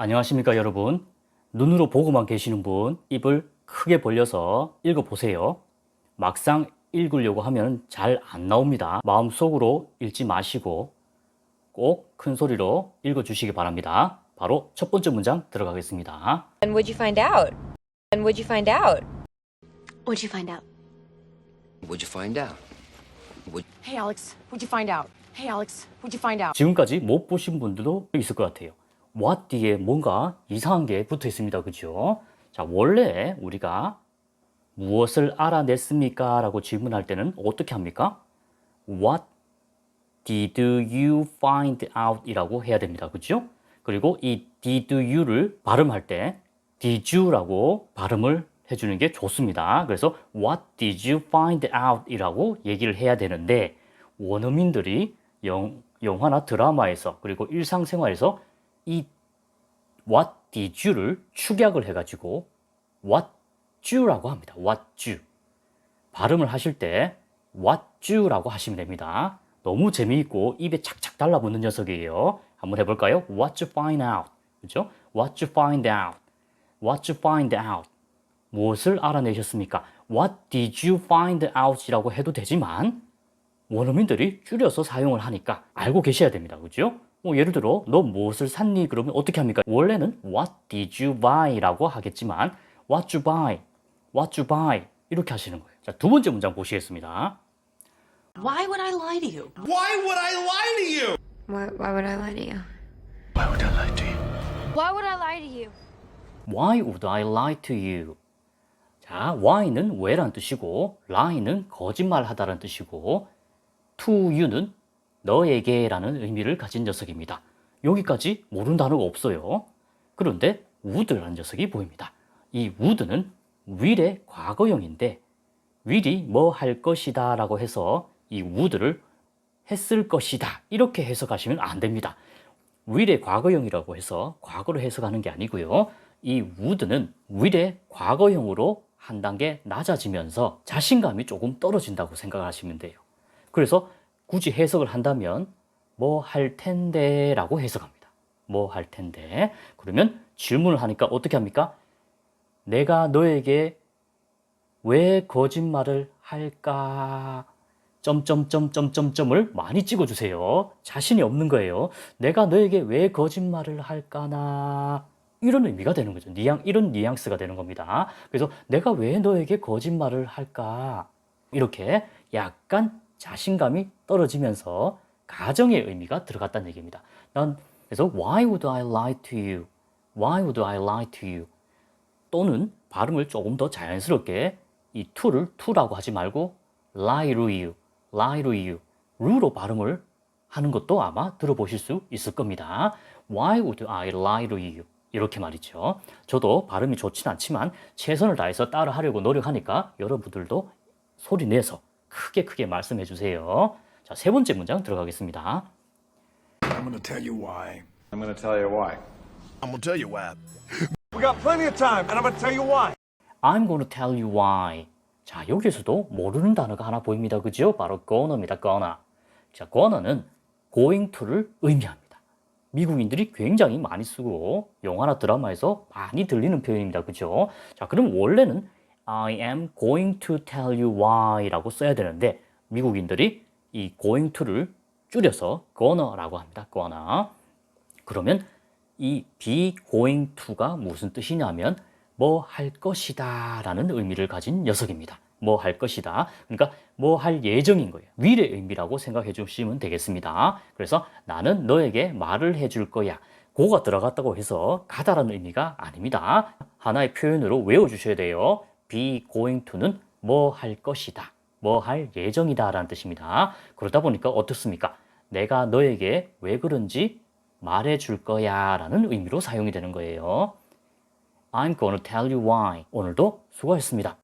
안녕하십니까 여러분 눈으로 보고만 계시는 분 입을 크게 벌려서 읽어보세요 막상 읽으려고 하면 잘 안 나옵니다 마음속으로 읽지 마시고 꼭 큰 소리로 읽어주시기 바랍니다 바로 첫 번째 문장 들어가겠습니다 And what'd you find out? And what'd you find out? What'd you find out? What'd you find out? What, Hey, Alex, what'd you find out? Hey, Alex, what'd you find out? 지금까지 못 보신 분들도 있을 것 같아요 what 뒤에 뭔가 이상한 게 붙어 있습니다 그죠 자 원래 우리가 무엇을 알아냈습니까? 라고 질문할 때는 어떻게 합니까? What did you find out? 이라고 해야 됩니다. 그죠? 그리고 이 did you를 발음할 때 did you라고 발음을 해주는 게 좋습니다. 그래서 what did you find out? 이라고 얘기를 해야 되는데 원어민들이 영, 영화나 드라마에서 그리고 일상생활에서 이 what did you를 축약을 해가지고 what you라고 합니다. what you. 발음을 하실 때 what you라고 하시면 됩니다. 너무 재미있고 입에 착착 달라붙는 녀석이에요. 한번 해볼까요? What you find out. 그죠? What you find out. What you find out. 무엇을 알아내셨습니까? What did you find out이라고 해도 되지만 원어민들이 줄여서 사용을 하니까 알고 계셔야 됩니다. 그죠? 뭐 예를 들어 너 무엇을 샀니? 그러면 어떻게 합니까? 원래는 What did you buy라고 하겠지만 What you buy, What you buy 이렇게 하시는 거예요. 자, 두 번째 문장 보시겠습니다. Why would I lie to you? Why would I lie to you? Why, why would I lie to you? Why would I lie to you? Why would I lie to you? Why would I lie to you? 자, why는 왜란 뜻이고, lie는 거짓말하다라는 뜻이고, to you는 너에게라는 의미를 가진 녀석입니다. 여기까지 모르는 단어가 없어요. 그런데 would라는 녀석이 보입니다. 이 would는 will의 과거형인데, will이 뭐 할 것이다 라고 해서 이 would를 했을 것이다 이렇게 해석하시면 안 됩니다. will의 과거형이라고 해서 과거로 해석하는 게 아니고요. 이 would는 will의 과거형으로 한 단계 낮아지면서 자신감이 조금 떨어진다고 생각하시면 돼요. 그래서 굳이 해석을 한다면 뭐 할 텐데 라고 해석합니다. 뭐 할 텐데. 그러면 질문을 하니까 어떻게 합니까? 내가 너에게 왜 거짓말을 할까? 점점점점점점을 많이 찍어주세요. 자신이 없는 거예요. 내가 너에게 왜 거짓말을 할까나 이런 의미가 되는 거죠. 뉘앙 이런 뉘앙스가 되는 겁니다. 그래서 내가 왜 너에게 거짓말을 할까 이렇게 약간 자신감이 떨어지면서 가정의 의미가 들어갔다는 얘기입니다. 난 그래서 why would I lie to you? Why would I lie to you? 또는 발음을 조금 더 자연스럽게 이 to를 to라고 하지 말고 lie to you, lie to you, ru로 발음을 하는 것도 아마 들어보실 수 있을 겁니다. Why would I lie to you? 이렇게 말이죠. 저도 발음이 좋진 않지만 최선을 다해서 따라 하려고 노력하니까 여러분들도 소리 내서 크게 크게 말씀해 주세요. 자, 세 번째 문장 들어가겠습니다. I'm gonna tell you why. I'm going to tell you why. I'm gonna tell you why. We got plenty of time, and I'm going to tell you why. I'm going to tell you why. 자, 여기서도 모르는 단어가 하나 보입니다. 그죠? 바로 gonna입니다. gonna. 자, gonna는 going to를 의미합니다. 미국인들이 굉장히 많이 쓰고 영화나 드라마에서 많이 들리는 표현입니다. 그죠? 자, 그럼 원래는 I am going to tell you why라고 써야 되는데 미국인들이 이 going to를 줄여서 gonna라고 합니다. gonna. 그러면 이 be going to가 무슨 뜻이냐면 뭐 할 것이다 라는 의미를 가진 녀석입니다. 뭐 할 것이다. 그러니까 뭐 할 예정인 거예요. will의 의미라고 생각해 주시면 되겠습니다. 그래서 나는 너에게 말을 해줄 거야. 고가 들어갔다고 해서 가다라는 의미가 아닙니다. 하나의 표현으로 외워주셔야 돼요. Be going to는 뭐 할 것이다. 뭐 할 예정이다 라는 뜻입니다. 그러다 보니까 어떻습니까? 내가 너에게 왜 그런지 말해 줄 거야 라는 의미로 사용이 되는 거예요. I'm gonna tell you why. 오늘도 수고하셨습니다.